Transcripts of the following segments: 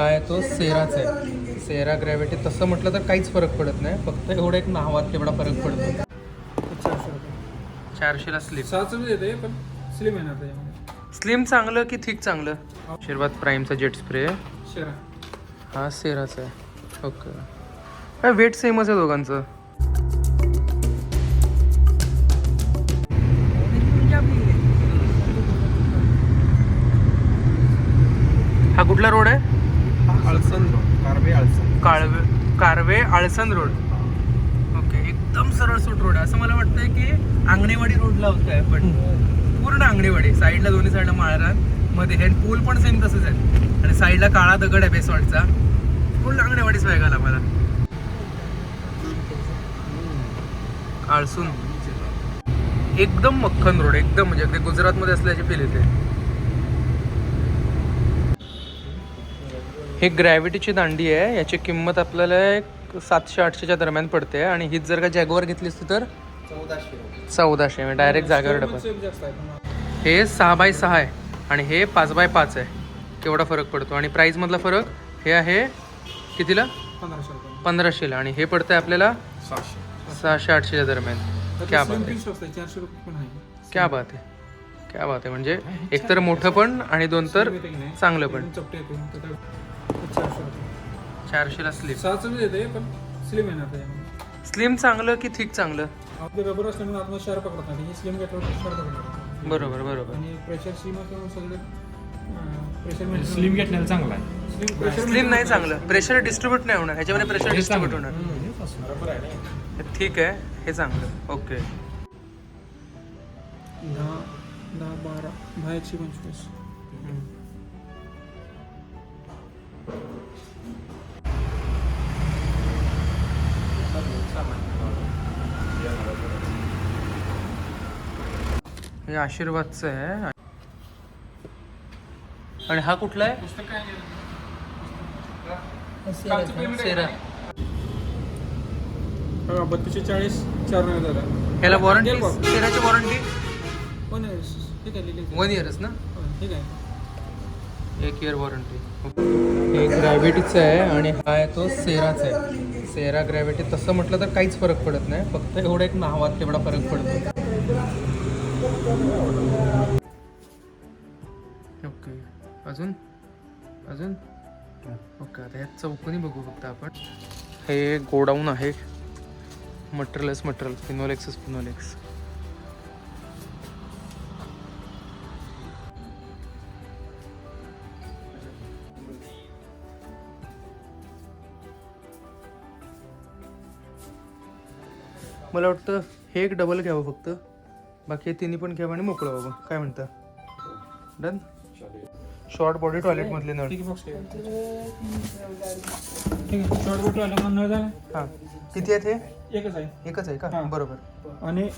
काय तो सेराच आहे. सेरा ग्रॅव्हिटी तसं म्हटलं तर काहीच फरक पडत नाही. फक्त एवढं एक नावात तेवढा फरक पडतो. चारशेला स्लिप सहाचं येते पण स्लिम येणार त्याच्यामध्ये स्लिम चांगलं की थिक चांगलं? आशीर्वाद प्राईमचा जेट स्प्रे. शेरा हा सेराचा आहे. ओके. काय वेट सेमच आहे दोघांचं? हा कुठला रोड आहे? काळवे कारवे आळसन रोड. ओके एकदम सरळ सूट रोड आहे. असं मला वाटतंय की आंगणेवाडी रोडला होत आहे पण पूर्ण आंगणेवाडी साईडला दोन्ही साईडला माळरानमध्ये हे पूल पण सेम तसंच आहे. आणि साईडला काळा दगड आहे बेसॉल्टचा फुल आंगणेवाडीच वेग आला मला. आळसून. एकदम मक्खन रोड एकदम म्हणजे अगदी गुजरातमध्ये असल्याची फील येते. हे ग्रॅव्हिटीची दांडी आहे. याची किंमत आपल्याला एक सातशे आठशेच्या दरम्यान पडते. आणि हीच जर का जॅगवर घेतली असती तर? चौदाशे चौदाशे. म्हणजे डायरेक्ट जागेवर डबल आहे. हे सहा बाय सहा आहे. आणि हे पाच बाय पाच आहे. केवढा फरक पडतो? आणि प्राईजमधला फरक? हे आहे कितीला? पंधराशेला आणि हे पडतंय आपल्याला सहाशे. आठशेच्या दरम्यान. क्या बात आहे. आहे. आहे. क्या बात आहे. क्या बात आहे. म्हणजे एकतर मोठं पण आणि दोन तर? चांगलं पण. चारशेला स्लिप सहाचं येते पण स्लिम येणार त्याच्यामध्ये स्लिम चांगलं की थिक चांगलं? आपले रबर असल्यामुळे आतमध्ये शार पकडत नाही. ही स्लिम घेतल्यावर शार पकडणार बरोबर बरोबर. आणि प्रेशर स्लिम असल्यामुळे सगळे प्रेशर स्लिम घेतलेला चांगला आहे. स्लिम प्रेशर स्लिम नाही चांगलं. प्रेशर डिस्ट्रीब्यूट नाही होणार. ह्याच्यामध्ये प्रेशर डिस्ट्रीब्यूट होणार. बरोबर आहे ना. ठीक आहे हे चांगलं. ओके दहा दहा बारा दहा एकशे पंचवीस हे आशीर्वादचं आहे. आणि हा कुठला आहे? सेरा बत्तीसशे चाळीस चार हजार ह्याला वॉरंटी. सेराची वॉरंटी वन इयर्स ठीक आहे. वन इयरच ना? ठीक आहे. एक इयर वॉरंटी हे ग्रॅव्हिटीचं आहे आणि हा आहे तो सेराचा आहे. सेरा ग्रॅव्हिटी तसं म्हटलं तर काहीच फरक पडत नाही. फक्त एवढं एक नावात तेवढा फरक पडतो. ओके. अजून? अजून? ओके आता ह्यात चौकोनी बघू फक्त आपण. हे गोडाऊन आहे. Materials material Finolex Finolex. मला वाटतं हे एक डबल घ्यावं फक्त. बाकी हे तिन्ही पण घ्यावं आणि मोकळं व्हावं काय म्हणतं? डन शॉर्ट बॉडी टॉयलेटमधले नळ. ठीक आहे बॉक्स ठीक आहे. शॉर्ट आलं मग नळ झालं? हां. किती आहेत हे? एकच आहे. एकच आहे का? हां. बरोबर. आणि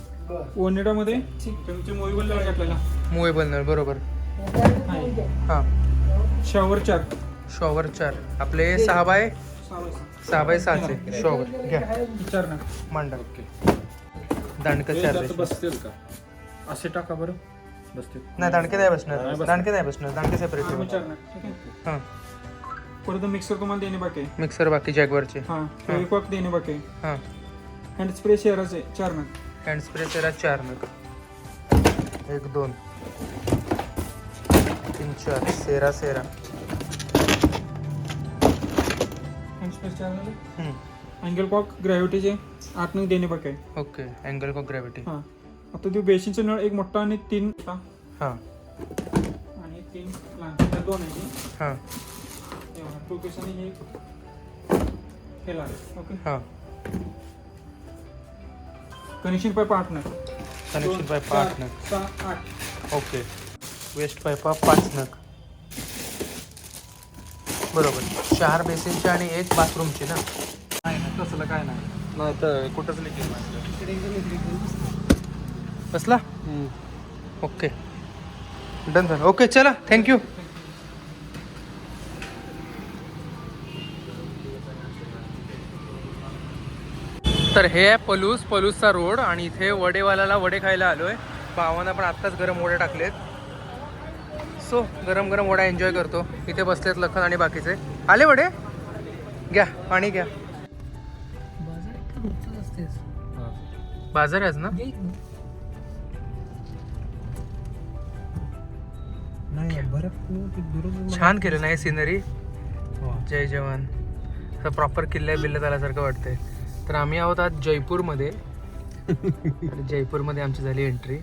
ओनेडामध्ये तुमचे मोबाईल लावायचे आपल्याला. मुवेबल नळ बरोबर. आहे हां. शॉवर चार शॉवर चार आपले सहा बाय सहा बाय सहा. सहा बाय सहाचे. शॉवर घ्या. चार ना. मांडा. दांडकं चार रेषे. बसतील का? असे टाका बरं. बसतील. नाही दांडके नाही नाही बसणार. बसणार. दांडके नाही बसणार. दांडके सेपरेट मग चार ना. ठीक आहे हां. परत मिक्सर तुम्हाला देणे बाकी आहे. मिक्सर बाकी जॅगवरचे हां फेविकॉक देणे बाकी आहे. हां. हँड स्प्रे शेअराचे चार ना हँड स्प्रे तेरा चार नग. एक दोन. तीन चार. सेरा सेरा हँड स्प्रे चार झाले हम्म. अँगल कॉक ग्रॅव्हिटीचे आठ नऊ देणे बाकी आहे ओके अँगल ऑफ ग्रॅव्हिटी हां. आता तो बेसिनचा नळ एक मोठा आणि तीन मोठा. हां. आणि तीन लहान त्या दोन आहे. हां. टू पीस आणि हे हे लागेल ओके? हां. कनेक्शन पाईप आठ नग. कनेक्शन पाईप आठ नग. सहा आठ. ओके. वेस्ट पाईपा पाच नग. बरोबर. चार बेसिनचे आणि एक बाथरूमची ना? नाही नाही तसलं काय नाही. नाही तर कुठंच लिकेज बसला? ओके डन झालं. ओके चला. थँक्यू तर हे आहे पलूस पलूसचा रोड आणि इथे वडेवाल्याला वडे खायला आलो आहे भावानं पण आत्ताच गरम वडे टाकलेत. सो गरम गरम वडा एन्जॉय करतो. इथे बसलेत लखन आणि बाकीचे. आले वडे? घ्या पाणी घ्या. बाजार आहेच ना? छान केलं नाही सिनरी जय जवान. प्रॉपर किल्ल्या बिल्ल्यात आल्यासारखं वाटतंय. तर आम्ही आहोत आज जयपूरमध्ये. जयपूरमध्ये आमची झाली एंट्री